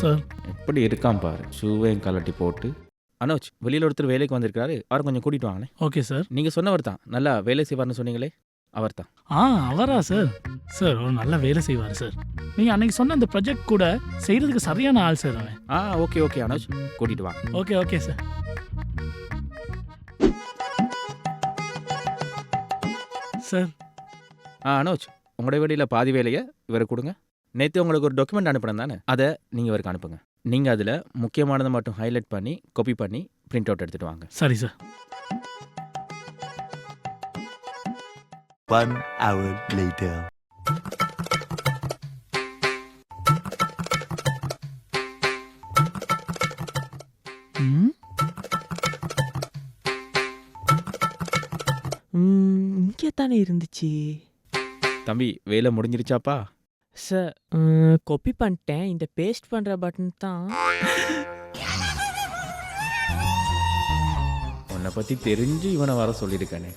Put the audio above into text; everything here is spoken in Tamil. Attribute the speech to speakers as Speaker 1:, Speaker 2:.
Speaker 1: சார்
Speaker 2: எப்படி இருக்கான் பாரு. ஷூவையும் கலட்டி போட்டு. அனோஜ் வெளியில் ஒருத்தர் வேலைக்கு வந்திருக்காரு அவரை கொஞ்சம் கூட்டிட்டு வாங்கண்ணே
Speaker 1: ஓகே சார்
Speaker 2: நீங்கள் சொன்னவர் தான். நல்லா வேலை செய்வார்னு சொன்னீங்களே. அவர் தான்.
Speaker 1: ஆ அவரா சார் சார் ஒரு நல்ல வேலை செய்வார் சார் நீங்கள் அன்னைக்கு சொன்ன அந்த ப்ராஜெக்ட் கூட செய்கிறதுக்கு சரியான ஆள் சார் அவன்.
Speaker 2: ஆ ஓகே ஓகே அனோஜ் கூட்டிட்டு வாங்க.
Speaker 1: ஓகே ஓகே சார் சார்
Speaker 2: ஆ அனோஜ் உங்களுடைய வீடியில் பாதி வேலையை இவருக்கு கொடுங்க. நேற்று உங்களுக்கு ஒரு டாக்குமெண்ட் அனுப்பினேன் தானே? அதை நீங்கள் இவருக்கு அனுப்புங்க. நீங்கள் அதில் முக்கியமானதை மட்டும் ஹைலைட் பண்ணி காப்பி பண்ணி பிரிண்ட் அவுட் எடுத்துகிட்டு வாங்க.
Speaker 1: சரி சார்
Speaker 3: One hour later.
Speaker 1: ம்
Speaker 4: இங்கே தானே இருந்துச்சு?
Speaker 2: தம்பி வேலை முடிஞ்சிருச்சாப்பா?
Speaker 4: சார் காப்பி பண்ணிட்டேன். இந்த பேஸ்ட் பண்ணுற பட்டன் தான்.
Speaker 2: உன்னை பற்றி தெரிஞ்சு இவனை வர சொல்லியிருக்கானே.